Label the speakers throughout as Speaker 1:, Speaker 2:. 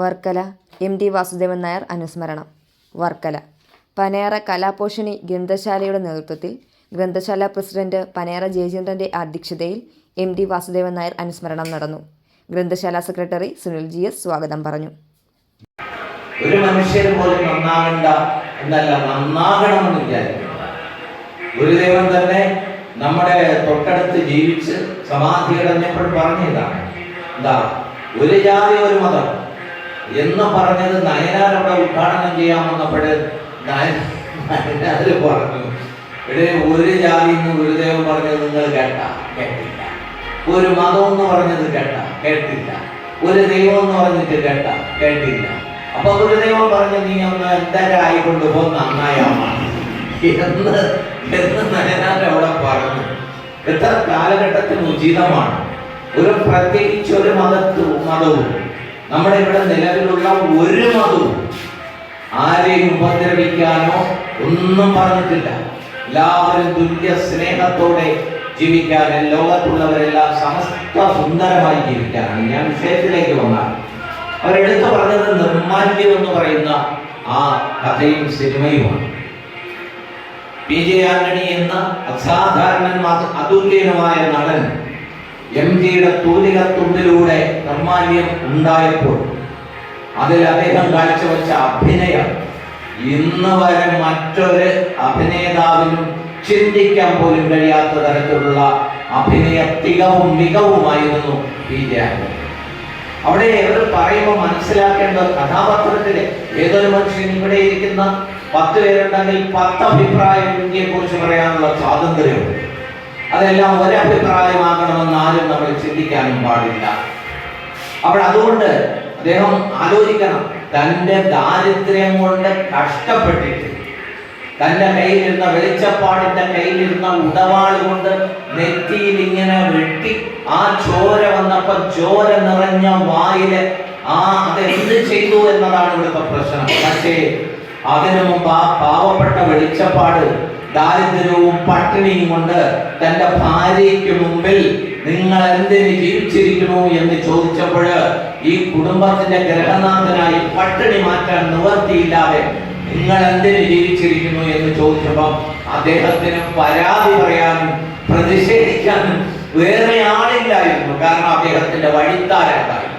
Speaker 1: Varkala M T Vasudevan Nair അനുസ്മരണം. വർക്കല. പനേറ കലാപോഷണി ഗ്രന്ഥശാലയുടെ നേതൃത്വത്തിൽ ഗ്രന്ഥശാല പ്രസിഡന്റ് പനേറ ജയചന്ദ്രന്റെ അധ്യക്ഷതയിൽ എം ടി വാസുദേവൻ നായർ അനുസ്മരണം നടന്നു. ഗ്രന്ഥശാല സെക്രട്ടറി സുനിൽ ജി എസ് സ്വാഗതം പറഞ്ഞു.
Speaker 2: ഒരു മനുഷ്യൻ പോലും നന്നാകണ്ട എന്നല്ല നന്നാകണമെന്ന് ഗുരുദേവൻ തന്നെ നമ്മുടെ തൊട്ടടുത്ത് ജീവിച്ച് സമാധി കിടന്നപ്പോൾ പറഞ്ഞതാണ് എന്താ ഒരു ജാതി ഒരു മതം. എന്ന് പറഞ്ഞത് നയനാർ അവിടെ ഉദ്ഘാടനം ചെയ്യാൻ വന്നപ്പോൾ നയനാര് പറഞ്ഞു. ഇവിടെ ഒരു ജാതി എന്ന് ഗുരുദേവൻ പറഞ്ഞത് നിങ്ങൾ കേട്ട? കേട്ടില്ല. ഒരു മതം എന്ന് പറഞ്ഞത് കേട്ട? കേട്ടില്ല. ഒരു ദൈവം എന്ന് പറഞ്ഞിട്ട് കേട്ട? കേട്ടില്ല. അപ്പൊ ഗുരുദേവൻ പറഞ്ഞു നീ ഒന്ന് ആയിക്കൊണ്ട് പോ നന്നായാമാണ് നയനാർ പറഞ്ഞു. എത്ര കാലഘട്ടത്തിന് ഉചിതമാണ്. ഒരു പ്രത്യേകിച്ച് ഒരു മതത്തു മതവും നമ്മുടെ ഇവിടെ നിലവിലുള്ള ഒരു മതവും ആരെയും ഉപദ്രവിക്കാനോ ഒന്നും പറഞ്ഞിട്ടില്ല എല്ലാവരും തുല്യ സ്നേഹത്തോടെ ജീവിക്കാൻ ലോകത്തുള്ളവരെല്ലാം സമസ്ത സുന്ദരമായി ജീവിക്കാനാണ് ഞാൻ വിഷയത്തിലേക്ക് വന്നാൽ അവരെടുത്തു പറഞ്ഞത് നിർമാല്യം എന്ന് പറയുന്ന ആ കഥയും സിനിമയുമാണ് പി ജെ ആന്റണി എന്ന അസാധാരണന്മാർ അതുല്യനുമായ നടൻ എം ജിയുടെ തൂലിക തുണ്ടിലൂടെ നിർമാല്യം ഉണ്ടായപ്പോൾ അതിൽ അദ്ദേഹം കാഴ്ചവെച്ച അഭിനയം. ഇന്ന് വരെ മറ്റൊരു അഭിനേതാവിനും ചിന്തിക്കാൻ പോലും കഴിയാത്ത തരത്തിലുള്ള അഭിനയ തികവും മികവുമായിരുന്നു പി. ജെ. അവിടെ ഇവർ പറയുമ്പോൾ മനസ്സിലാക്കേണ്ട കഥാപാത്രത്തിലെ ഏതൊരു മനുഷ്യൻ ഇവിടെ ഇരിക്കുന്ന പത്ത് പേരുണ്ടെങ്കിൽ പത്ത് അഭിപ്രായം ഇന്ത്യയെ കുറിച്ച് പറയാനുള്ള സ്വാതന്ത്ര്യമുണ്ട്. അതെല്ലാം ഒരഭിപ്രായമാകണമെന്ന് ആരും നമ്മൾ ചിന്തിക്കാനും പാടില്ല. അപ്പോൾ അതുകൊണ്ട് അദ്ദേഹം ആലോചിക്കണം. തന്റെ ദാരിദ്ര്യം കൊണ്ട് കഷ്ടപ്പെട്ടിട്ട് തന്റെ കയ്യിലിരുന്ന വെളിച്ചപ്പാടിന്റെ കയ്യിലിരുന്ന ഉടവാൾ കൊണ്ട് നെറ്റിയിൽ ഇങ്ങനെ വെട്ടി ആ ചോര വന്നപ്പോൾ ചോര നിറഞ്ഞ വായിൽ ആ അതെന്ത് ചെയ്തു എന്നതാണ് ഇവിടുത്തെ പ്രശ്നം. പക്ഷേ അതിനു മുമ്പ് ആ പാവപ്പെട്ട വെളിച്ചപ്പാട് ദാരിദ്ര്യവും പട്ടിണിയും കൊണ്ട് തന്റെ ഭാര്യയ്ക്ക് മുമ്പിൽ നിങ്ങൾ എന്തിന് ജീവിച്ചിരിക്കുന്നു എന്ന് ചോദിച്ചപ്പോൾ ഈ കുടുംബത്തിന്റെ ഗ്രഹനാഥനായി പട്ടിണി മാറ്റാൻ നിവർത്തിയില്ലാതെ നിങ്ങൾ എന്തിന് ജീവിച്ചിരിക്കുന്നു എന്ന് ചോദിച്ചപ്പോൾ അദ്ദേഹത്തിന് പരാതി പറയാനും പ്രതിഷേധിക്കാനും വേറെ ആളില്ലായിരുന്നു. കാരണം അദ്ദേഹത്തിന്റെ വഴിത്താരണ്ടായി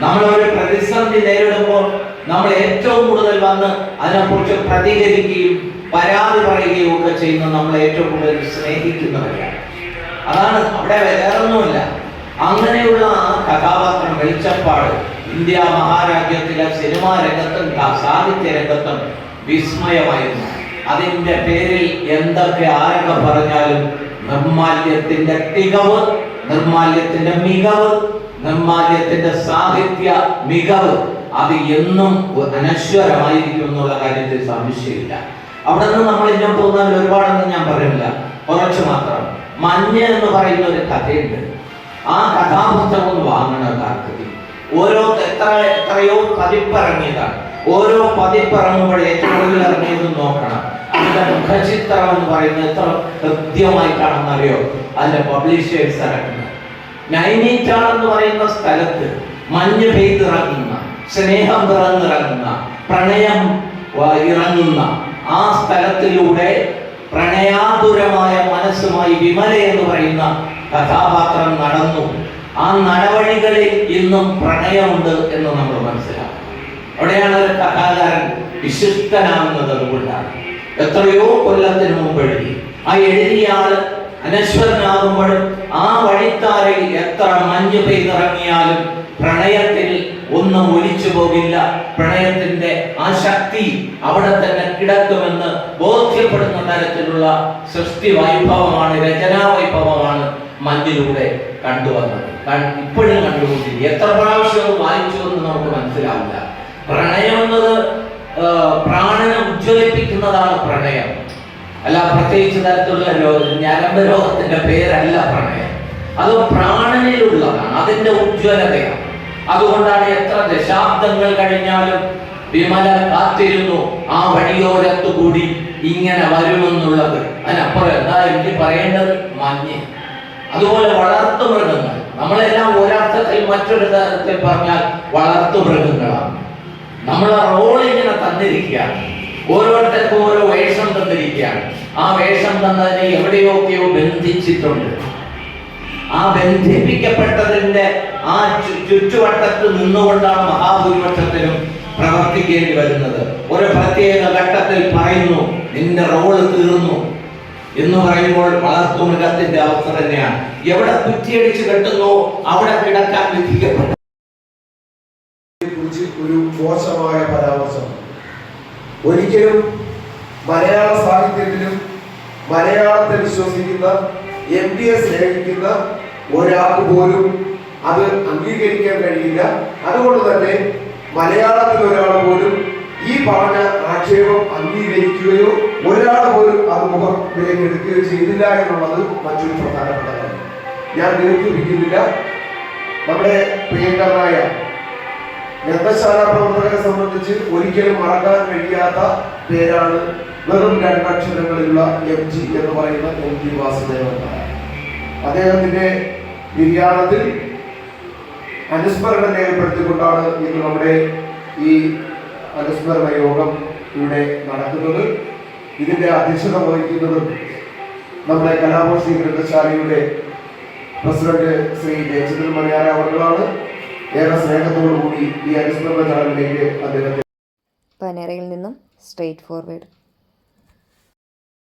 Speaker 2: നമ്മൾ ഒരു പ്രതിസന്ധി നേരിടുമ്പോൾ നമ്മൾ ഏറ്റവും കൂടുതൽ വന്ന് അതിനെക്കുറിച്ച് പ്രതികരിക്കുകയും പരാതി പറയുകയും ഒക്കെ ചെയ്യുന്ന നമ്മൾ ഏറ്റവും കൂടുതൽ സ്നേഹിക്കുന്നവരാണ്. അതാണ് അവിടെ വേറൊന്നുമില്ല. അങ്ങനെയുള്ള ആ കഥാപാത്രം വെളിച്ചപ്പാട് ഇന്ത്യ മഹാരാജ്യത്തിലെ സിനിമാ രംഗത്തും സാഹിത്യ രംഗത്തും വിസ്മയമായിരുന്നു. അതിന്റെ പേരിൽ എന്തൊക്കെ ആരൊക്കെ പറഞ്ഞാലും നിർമാല്യത്തിന്റെ തികവ് നിർമാല്യത്തിന്റെ മികവ് നിർമാല്യത്തിന്റെ സാഹിത്യ മികവ് അത് എന്നും അനശ്വരമായിരിക്കും എന്നുള്ള കാര്യത്തിൽ സംശയമില്ല. അവിടെ നിന്ന് നമ്മൾ ഇന്നും പോകുന്നതിൽ ഒരുപാടൊന്നും ഞാൻ പറയുന്നില്ല. കുറച്ച് മാത്രം. മഞ്ഞ എന്ന് പറയുന്ന ഒരു കഥയുണ്ട്. ആ കഥാപുസ്തകം വാങ്ങണം കാർത്തിക് ഓരോ എത്ര എത്രയോ പതിപ്പിറങ്ങിയതാണ്. ഓരോ പതിപ്പിറങ്ങുമ്പോൾ ഏറ്റവും കൂടുതൽ ഇറങ്ങിയത് നോക്കണം. അതിന്റെ മുഖചിത്രം എന്ന് പറയുന്നത് എത്ര കൃത്യമായി അറിയോ അതിന്റെ പബ്ലിഷേഴ്സ് ഇറക്കുന്നത് നൈനീറ്റാൾ എന്ന് പറയുന്ന സ്ഥലത്ത് മഞ്ഞ് പെയ്തിറങ്ങുന്ന സ്നേഹം പിറന്നിറങ്ങുന്ന പ്രണയം ഇറങ്ങുന്ന ആ സ്ഥലത്തിലൂടെ പ്രണയാതുരമായ മനസ്സുമായി വിമല എന്ന് പറയുന്ന കഥാപാത്രം നടന്നു. ആ നടവഴികളിൽ ഇന്നും പ്രണയമുണ്ട് എന്ന് നമ്മൾ മനസ്സിലാക്കും അവിടെയാണ് ഒരു കഥാകാരൻ വിശിഷ്ടനാകുന്നത് അതുകൊണ്ടാണ് എത്രയോ കൊല്ലത്തിന് മുമ്പ് എഴുതി. ആ എഴുതിയ ആൾ അനശ്വരനാകുമ്പോൾ ആ വഴിത്താരയിൽ എത്ര മഞ്ഞ് പെയ്തിറങ്ങിയാലും പ്രണയത്തിൽ ഒന്നും ഒലിച്ചു പോകില്ല. പ്രണയത്തിന്റെ ആ ശക്തി അവിടെ തന്നെ കിടക്കുമെന്ന് ബോധ്യപ്പെടുന്ന തരത്തിലുള്ള സൃഷ്ടി വൈഭവമാണ് രചനാ വൈഭവമാണ് മഞ്ഞിലൂടെ കണ്ടുവന്നത്. ഇപ്പോഴും കണ്ടുകൊണ്ടിരിക്കും എത്ര പ്രാവശ്യം വായിച്ചു എന്ന് നമുക്ക് മനസ്സിലാവില്ല. പ്രണയം എന്നത് പ്രാണനെ ഉജ്ജ്വലിപ്പിക്കുന്നതാണ് പ്രണയം. അല്ല പ്രത്യേകിച്ച് തരത്തിലുള്ള രോഗം ഞരമ്പ് രോഗത്തിന്റെ പേരല്ല പ്രണയം. അത് പ്രാണനിലുള്ളതാണ് അതിന്റെ ഉജ്ജ്വലതയാണ്. അതുകൊണ്ടാണ് എത്ര ദശാബ്ദങ്ങൾ കഴിഞ്ഞാലും വിമല കാത്തിരുന്നു ആ വഴിയോരത്തു കൂടി ഇങ്ങനെ വരുമെന്നുള്ളത്. അതിനപ്പുറം എന്താ എനിക്ക് പറയേണ്ടത്? മഞ്ഞ്. അതുപോലെ വളർത്തു മൃഗങ്ങൾ. നമ്മളെല്ലാം ഒരർത്ഥത്തിൽ മറ്റൊരു തരത്തിൽ പറഞ്ഞാൽ വളർത്തു മൃഗങ്ങളാണ്. നമ്മളെ റോൾ ഇങ്ങനെ തന്നിരിക്കുകയാണ്. ഓരോരുത്തർക്കും ഓരോ വേഷം തന്നിരിക്കുകയാണ്. ആ വേഷം തന്നതിനെ എവിടെയൊക്കെയോ ബന്ധിച്ചിട്ടുണ്ട്. ആ ബന്ധിപ്പിക്കപ്പെട്ടതിന്റെ ആ ചുറ്റുവട്ടത്ത് നിന്നുകൊണ്ടാണ് മഹാഭൂരിപക്ഷത്തിനും പ്രവർത്തിക്കേണ്ടി വരുന്നത്. ഒരു പ്രത്യേക ഘട്ടത്തിൽ പറയുന്നു നിന്റെ റോൾ തീർന്നു എന്ന് പറയുമ്പോൾ വളർത്തുമൃഗത്തിന്റെ അവസ്ഥ തന്നെയാണ്. എവിടെ കുറ്റിയടിച്ച് കെട്ടുന്നു അവിടെ കിടക്കാൻ വിധിക്കപ്പെട്ടു
Speaker 3: ഒരു മോശമായ പരാമർശം. ഒരിക്കലും മലയാള സാഹിത്യത്തിലും മലയാളത്തെ വിശ്വസിക്കുന്ന എം ഡി എ സ്നേഹിക്കുന്ന ഒരാൾക്ക് പോലും അത് അംഗീകരിക്കാൻ കഴിയില്ല. അതുകൊണ്ട് തന്നെ മലയാളത്തിൽ ഒരാൾ പോലും ഈ പറഞ്ഞ ആക്ഷേപം അംഗീകരിക്കുകയോ ഒരാൾ പോലും അത് മുഖം വിലക്കെടുക്കുകയോ ചെയ്തില്ല എന്നുള്ളത് മറ്റൊരു പ്രധാനപ്പെട്ട കാര്യം. ഞാൻ ദീർഘിപ്പിക്കുന്നില്ല നമ്മുടെ പ്രിയങ്കരനായ ഗ്രന്ഥശാല പ്രവർത്തകരെ സംബന്ധിച്ച് ഒരിക്കലും മറക്കാൻ കഴിയാത്ത പേരാണ് വെറും രണ്ടക്ഷരങ്ങളിലുള്ള എം ജി എന്ന് പറയുന്ന എം ജി വാസുദേവൻ അദ്ദേഹത്തിന്റെ നിര്യാണത്തിൽ അനുസ്മരണം രേഖപ്പെടുത്തിക്കൊണ്ടാണ് ഇന്ന് നമ്മുടെ ഈ അനുസ്മരണ യോഗം ഇവിടെ നടക്കുന്നത്. ഇതിന്റെ അധ്യക്ഷത വഹിക്കുന്നതും നമ്മുടെ കലാഭോഷി ഗ്രന്ഥശാലയുടെ പ്രസിഡന്റ് ശ്രീ ജയചന്ദ്രൻ മണിയാര അവർകളാണ്. ഏറെ സ്നേഹത്തോടു കൂടി ഈ അനുസ്മരണ ചടങ്ങിലേക്ക് അദ്ദേഹത്തെ
Speaker 1: പനേറയിൽ നിന്നും സ്ട്രെയിറ്റ് ഫോർവേഡ്.